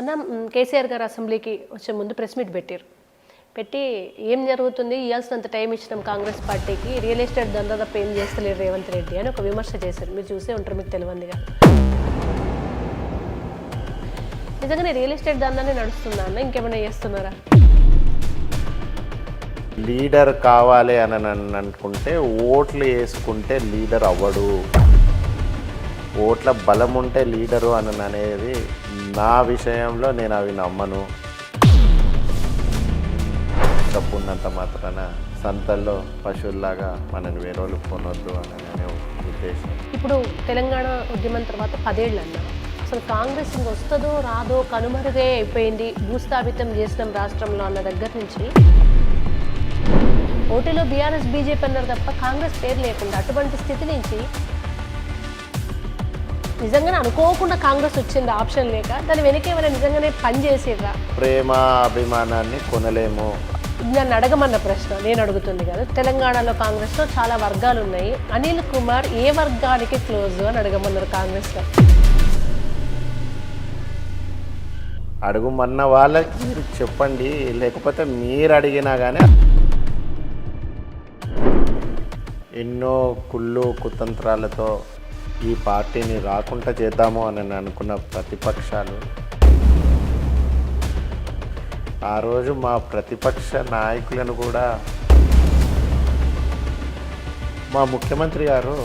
అన్న కేసీఆర్ గారు అసెంబ్లీకి వచ్చే ముందు ప్రెస్ మీట్ పెట్టారు. పెట్టి ఏం జరుగుతుంది? ఇవ్వాల్సినంత టైం ఇచ్చినాం కాంగ్రెస్ పార్టీకి. రియల్ ఎస్టేట్ దందా తప్ప ఏం చేస్తలేరు రేవంత్ రెడ్డి అని ఒక విమర్శ చేశారు. మీరు చూసే ఉంటారు మీకు తెలియందిగా నిజంగానే రియల్ ఎస్టేట్ దందానే నడుస్తుందా అన్న? ఇంకేమైనా చేస్తున్నారా? లీడర్ కావాలి అని అనుకుంటే ఓట్లు వేసుకుంటే లీడర్ అవ్వడు. ఓట్ల బలం ఉంటే లీడరు అని అనేది నా విషయంలో నేను అవి నమ్మను. డబ్బు ఉన్నంత మాత్రాన సంతల్లో పశువుల్లాగా మనని వేరే వాళ్ళు కొనొద్దు అని అనే ఉద్దేశం. ఇప్పుడు తెలంగాణ ఉద్యమం తర్వాత పదేళ్ళు అన్న అసలు కాంగ్రెస్ వస్తుందో రాదో కనుమరుగే అయిపోయింది భూస్థాపితం చేసినాం రాష్ట్రంలో అన్న దగ్గర నుంచి. ఓటీలో బీఆర్ఎస్ బీజేపీ అన్నారు తప్ప కాంగ్రెస్ పేరు లేకుండా అటువంటి స్థితి నుంచి నిజంగానే అనుకోకుండా కాంగ్రెస్ వచ్చింది ఆప్షన్ లేక. దాని వెనక ఏమైనా నిజంగానే పని చేసేరా ప్రేమ అభిమానాన్ని కొనలేము. నన్ను అడగమన్న ప్రశ్న నేను అడుగుతుంది కదా. తెలంగాణలో కాంగ్రెస్లో చాలా వర్గాలు ఉన్నాయి. అనిల్ కుమార్ ఏ వర్గానికి క్లోజ్ అని అడగమన్నారు కాంగ్రెస్లో? అడుగుమన్న వాళ్ళకి మీరు చెప్పండి లేకపోతే మీరు అడిగినా కానీ ఎన్నో కుళ్ళు కుతంత్రాలతో ఈ పార్టీని రాకుండా చేద్దాము అని అనుకున్న ప్రతిపక్షాలు. ఆ రోజు మా ప్రతిపక్ష నాయకులను కూడా మా ముఖ్యమంత్రి గారు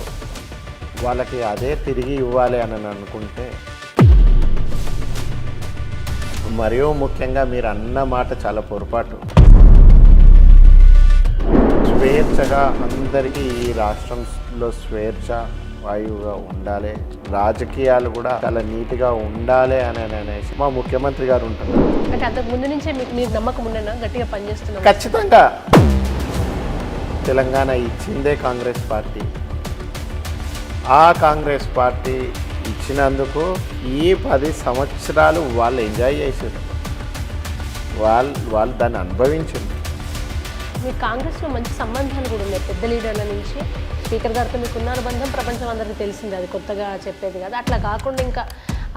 వాళ్ళకి అదే తిరిగి ఇవ్వాలి అని అనుకుంటే మరియు ముఖ్యంగా మీరు అన్న మాట చాలా పొరపాటు. స్వేచ్ఛగా అందరికీ ఈ రాష్ట్రంలో స్వేచ్ఛ వాయువుగా ఉండాలి. రాజకీయాలు కూడా చాలా నీట్గా ఉండాలి అని అనేసి మా ముఖ్యమంత్రి గారు ఉంటారు. అంటే అంతకు ముందు నుంచే మీకు మీరు నమ్మకం ఉండేనా? గట్టిగా ఖచ్చితంగా. తెలంగాణ ఇచ్చిందే కాంగ్రెస్ పార్టీ. ఆ కాంగ్రెస్ పార్టీ ఇచ్చినందుకు ఈ పది సంవత్సరాలు వాళ్ళు ఎంజాయ్ చేసారు వాళ్ళు వాళ్ళు దాన్ని అనుభవించారు. మీ కాంగ్రెస్లో మంచి సంబంధాలు కూడా ఉన్నాయి పెద్ద లీడర్ల నుంచి. స్పీకర్ గారితో మీకున్న అనుబంధం ప్రపంచం అందరికీ తెలిసింది. అది కొత్తగా చెప్పేది కదా. అట్లా కాకుండా ఇంకా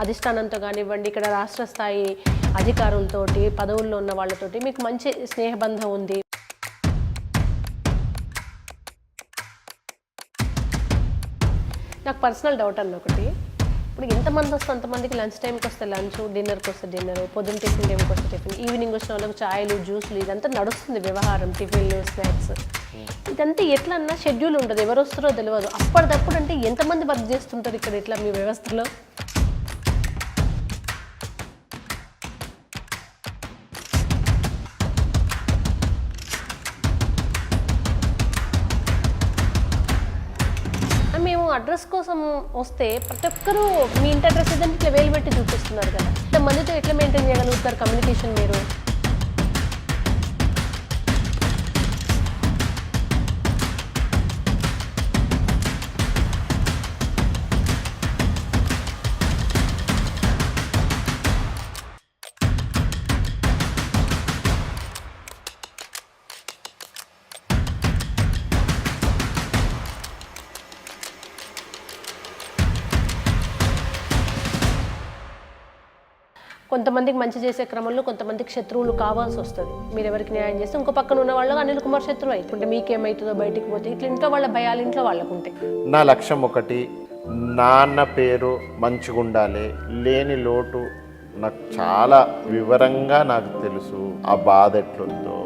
అధిష్టానంతో కానివ్వండి ఇక్కడ రాష్ట్ర స్థాయి అధికారులతోటి పదవుల్లో ఉన్న వాళ్ళతోటి మీకు మంచి స్నేహబంధం ఉంది. నాకు పర్సనల్ డౌట్ అన్న ఒకటి. ఇప్పుడు ఎంతమంది వస్తే అంతమందికి లంచ్ టైంకి వస్తే లంచ్ డిన్నర్కి వస్తే డిన్నర్ పొద్దున్న టిఫిన్ టైంకి వస్తే టిఫిన్ ఈవినింగ్ వచ్చిన వాళ్ళకి చాయలు జ్యూస్లు ఇదంతా నడుస్తుంది వ్యవహారం టిఫిన్లు స్నాక్స్. ఇదంతా ఎట్లా అన్నా షెడ్యూల్ ఉంటుంది ఎవరు వస్తారో తెలియదు అప్పటిదప్పుడు అంటే ఎంతమంది వర్క్ చేస్తుంటారు ఇక్కడ ఇట్లా మీ వ్యవస్థలో? అడ్రస్ కోసం వస్తే ప్రతి ఒక్కరూ మీ ఇంటి అడ్రస్ ఏదంటే ఇట్లా వేలు పెట్టి చూపిస్తున్నారు కదా. ఇంత మందితో ఎట్లా మెయింటైన్ చేయగలుగుతారు కమ్యూనికేషన్ మీరు? కొంతమందికి మంచి చేసే క్రమంలో కొంతమందికి శత్రువులు కావాల్సి వస్తుంది. మీరు ఎవరికి న్యాయం చేస్తే ఇంకో పక్కన ఉన్న వాళ్ళు అనిల్ కుమార్ శత్రువు అవుతుంటే మీకేమవుతుందో బయటికి పోతే ఇట్లా ఇంట్లో వాళ్ళ భయాలు ఇంట్లో వాళ్ళకు ఉంటాయి. నా లక్ష్యం ఒకటి నాన్న పేరు మంచిగా ఉండాలి లేని లోటు నాకు చాలా వివరంగా నాకు తెలుసు. ఆ బాధ ఎట్లుందో.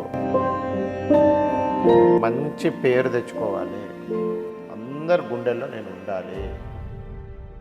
మంచి పేరు తెచ్చుకోవాలి. అందరి గుండెల్లో నేను ఉండాలి.